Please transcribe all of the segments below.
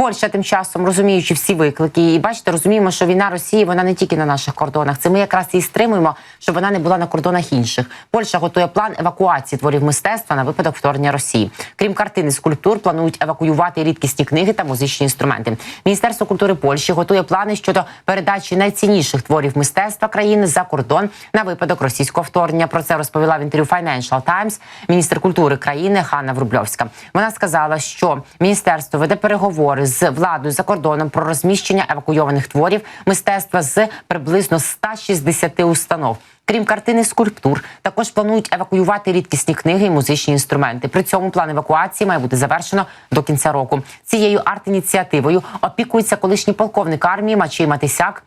Польща тим часом розуміючи всі виклики, і бачите, розуміємо, що війна Росії вона не тільки на наших кордонах. Це ми якраз і стримуємо, щоб вона не була на кордонах інших. Польща готує план евакуації творів мистецтва на випадок вторгнення Росії. Крім картини скульптур, планують евакуювати рідкісні книги та музичні інструменти. Міністерство культури Польщі готує плани щодо передачі найцінніших творів мистецтва країни за кордон на випадок російського вторгнення. Про це розповіла в інтерв'ю Financial Times міністр культури країни Ханна Врубльовська. Вона сказала, що міністерство веде переговори з владою за кордоном про розміщення евакуйованих творів мистецтва з приблизно 160 установ. Крім картини скульптур, також планують евакуювати рідкісні книги і музичні інструменти. При цьому план евакуації має бути завершено до кінця року. Цією арт-ініціативою опікується колишній полковник армії Мачій Матисяк.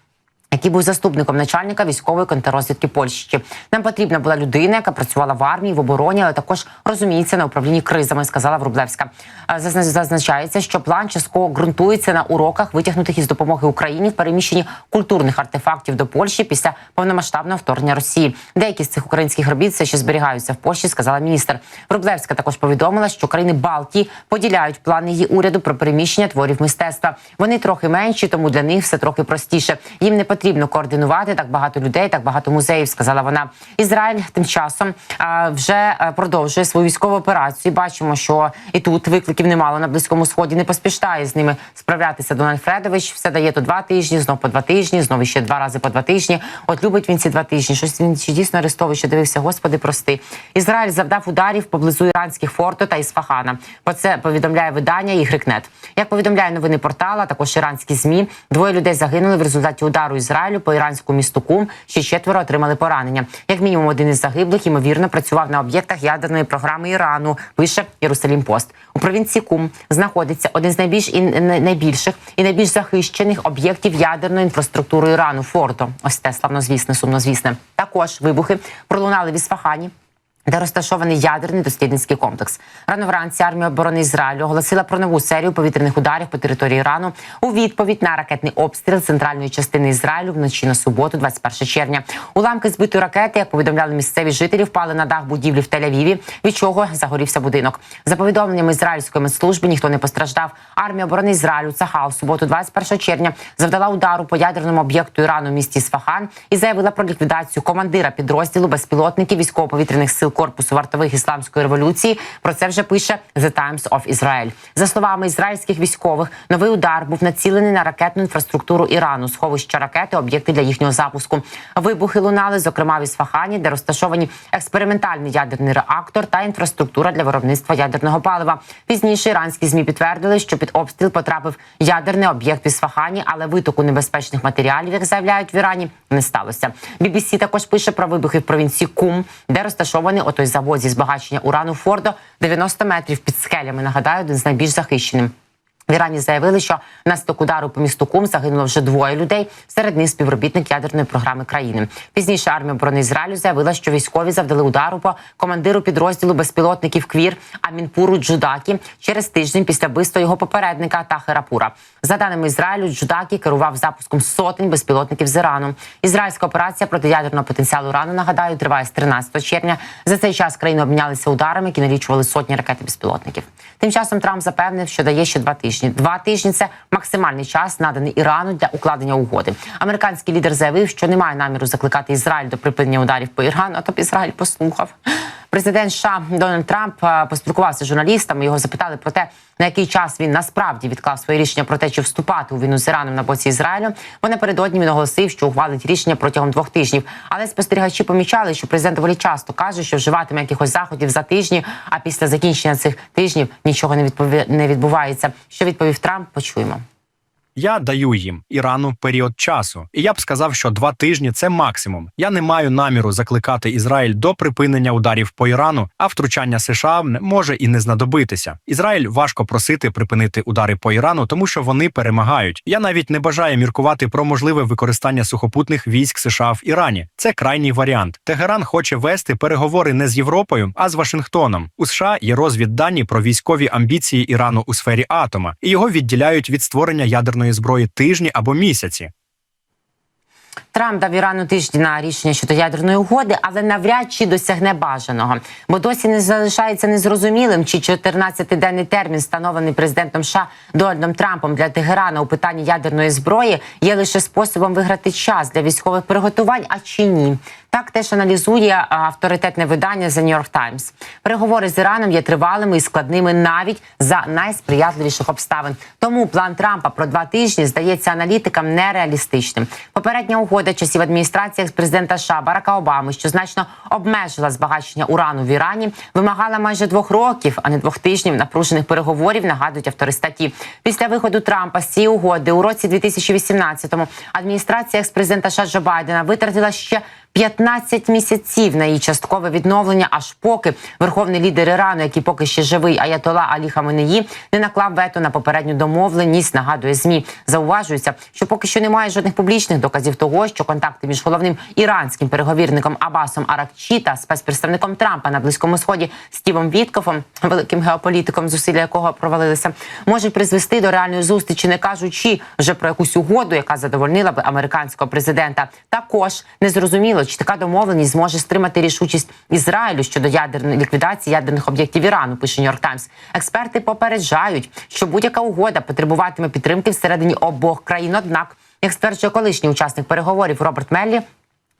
Який був заступником начальника військової контррозвідки Польщі. Нам потрібна була людина, яка працювала в армії, в обороні, але також розуміється на управлінні кризами, сказала Врублевська. Е, Зазначається, що план частково ґрунтується на уроках, витягнутих із допомоги Україні в переміщенні культурних артефактів до Польщі після повномасштабного вторгнення Росії. Деякі з цих українських робіт все ще зберігаються в Польщі, сказала міністр. Врублевська також повідомила, що країни Балтії поділяють плани її уряду про переміщення творів мистецтва. Вони трохи менші, тому для них все трохи простіше. Їм не потрібно координувати так багато людей, так багато музеїв. Сказала вона. Ізраїль тим часом вже е, продовжує свою військову операцію. Бачимо, що і тут викликів немало на близькому сході. Не поспішає з ними справлятися Дональд Фредович. Все дає то два тижні, знов по два тижні, знов ще два рази по два тижні. От любить він ці два тижні. Щось він чи дійсно арестовує, що дивився. Господи, прости. Ізраїль завдав ударів поблизу іранських форту та Ісфахана. Про це повідомляє видання Ігрикнет. Як повідомляє новини портала, також іранські змі. Двоє людей загинули в результаті удару Ізраїлю по іранському місту Кум. Ще четверо отримали поранення. Як мінімум, один із загиблих ймовірно працював на об'єктах ядерної програми Ірану. Пише Єрусалім Пост. У провінції Кум знаходиться один з найбільш і най- найбільших і найбільш захищених об'єктів ядерної інфраструктури Ірану. Форто. Ось те славнозвісне, сумнозвісне. Також вибухи пролунали в Ісфахані де розташований ядерний дослідницький комплекс. Рано вранці армія оборони Ізраїлю оголосила про нову серію повітряних ударів по території Ірану у відповідь на ракетний обстріл центральної частини Ізраїлю вночі на суботу, 21 червня. Уламки збитої ракети, як повідомляли місцеві жителі, впали на дах будівлі в Тель-Авіві, від чого загорівся будинок. За повідомленнями ізраїльської медслужби, ніхто не постраждав. Армія оборони Ізраїлю Цахал в суботу, 21 червня, завдала удару по ядерному об'єкту Ірану в місті Сфахан і заявила про ліквідацію командира підрозділу безпілотників військово-повітряних сил корпусу вартових ісламської революції. Про це вже пише The Times of Israel. За словами ізраїльських військових, новий удар був націлений на ракетну інфраструктуру Ірану, сховища ракети, об'єкти для їхнього запуску. Вибухи лунали, зокрема в Ісфахані, де розташовані експериментальний ядерний реактор та інфраструктура для виробництва ядерного палива. Пізніше іранські змі підтвердили, що під обстріл потрапив ядерний об'єкт в Ісфахані, але витоку небезпечних матеріалів, як заявляють в Ірані, не сталося. BBC також пише про вибухи в провінції Кум, де розташований отой завод зі збагачення урану Фордо 90 метрів під скелями. Нагадаю, один з найбільш захищеним. В Ірані заявили, що внаслідок удару по місту Кум загинуло вже двоє людей. Серед них співробітник ядерної програми країни. Пізніше армія оборони Ізраїлю заявила, що військові завдали удару по командиру підрозділу безпілотників Квір Амінпуру Джудакі через тиждень після вбивства його попередника Тахера Пура. За даними Ізраїлю, Джудакі керував запуском сотень безпілотників з Ірану. Ізраїльська операція проти ядерного потенціалу Ірану, нагадаю, триває з 13 червня. За цей час країни обмінялися ударами, які налічували сотні ракет безпілотників. Тим часом Трамп запевнив, що дає ще два тижні. Два тижні це максимальний час, наданий Ірану для укладення угоди. Американський лідер заявив, що немає наміру закликати Ізраїль до припинення ударів по Ірану. А то б Ізраїль послухав. Президент США Дональд Трамп е, поспілкувався з журналістами. Його запитали про те, на який час він насправді відклав своє рішення про те, чи вступати у війну з Іраном на боці Ізраїлю. Бо напередодні він оголосив, що ухвалить рішення протягом двох тижнів. Але спостерігачі помічали, що президент доволі часто каже, що вживатиме якихось заходів за тижні, а після закінчення цих тижнів нічого не відбувається. Що відповів Трамп? Почуємо. Я даю їм Ірану період часу, і я б сказав, що два тижні це максимум. Я не маю наміру закликати Ізраїль до припинення ударів по Ірану, а втручання США може і не знадобитися. Ізраїль важко просити припинити удари по Ірану, тому що вони перемагають. Я навіть не бажаю міркувати про можливе використання сухопутних військ США в Ірані. Це крайній варіант. Тегеран хоче вести переговори не з Європою, а з Вашингтоном. У США є розвіддані про військові амбіції Ірану у сфері атома, і його відділяють від створення ядерної зброї тижні або місяці. Трамп дав Ірану тиждень на рішення щодо ядерної угоди, але навряд чи досягне бажаного, бо досі не залишається незрозумілим, чи 14-денний термін, встановлений президентом США Дональдом Трампом для Тегерана у питанні ядерної зброї, є лише способом виграти час для військових приготувань, а чи ні. Так теж аналізує авторитетне видання The New York Times. Переговори з Іраном є тривалими і складними навіть за найсприятливіших обставин. Тому план Трампа про два тижні здається аналітикам нереалістичним. Попередня угода часів адміністрації екс-президента США Барака Обами, що значно обмежила збагачення урану в Ірані, вимагала майже двох років, а не двох тижнів напружених переговорів. Нагадують автори статті. Після виходу Трампа з цієї угоди у році 2018-му адміністрація екс-президента США Джо Байдена витратила ще 15 місяців на її часткове відновлення, аж поки верховний лідер Ірану, який поки ще живий, Аятола Алі Хаменеї, не наклав вето на попередню домовленість. Нагадує змі. Зауважується, що поки що немає жодних публічних доказів того, що контакти між головним іранським переговірником Абасом Аракчі та спецпредставником Трампа на близькому сході Стівом Віткофом, великим геополітиком, зусилля якого провалилися, можуть призвести до реальної зустрічі, не кажучи вже про якусь угоду, яка задовольнила би американського президента. Також незрозуміло, чи така домовленість зможе стримати рішучість Ізраїлю щодо ядерної ліквідації ядерних об'єктів Ірану. Пише Нью-Йорк Таймс. Експерти попереджають, що будь-яка угода потребуватиме підтримки всередині обох країн. Однак, як стверджує колишній учасник переговорів Роберт Меллі.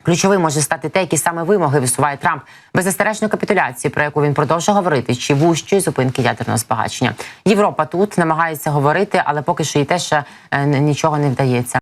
Ключовим може стати те, які саме вимоги висуває Трамп беззастережної капітуляції, про яку він продовжує говорити, чи вущої зупинки ядерного збагачення. Європа тут намагається говорити, але поки що їй теж е, нічого не вдається.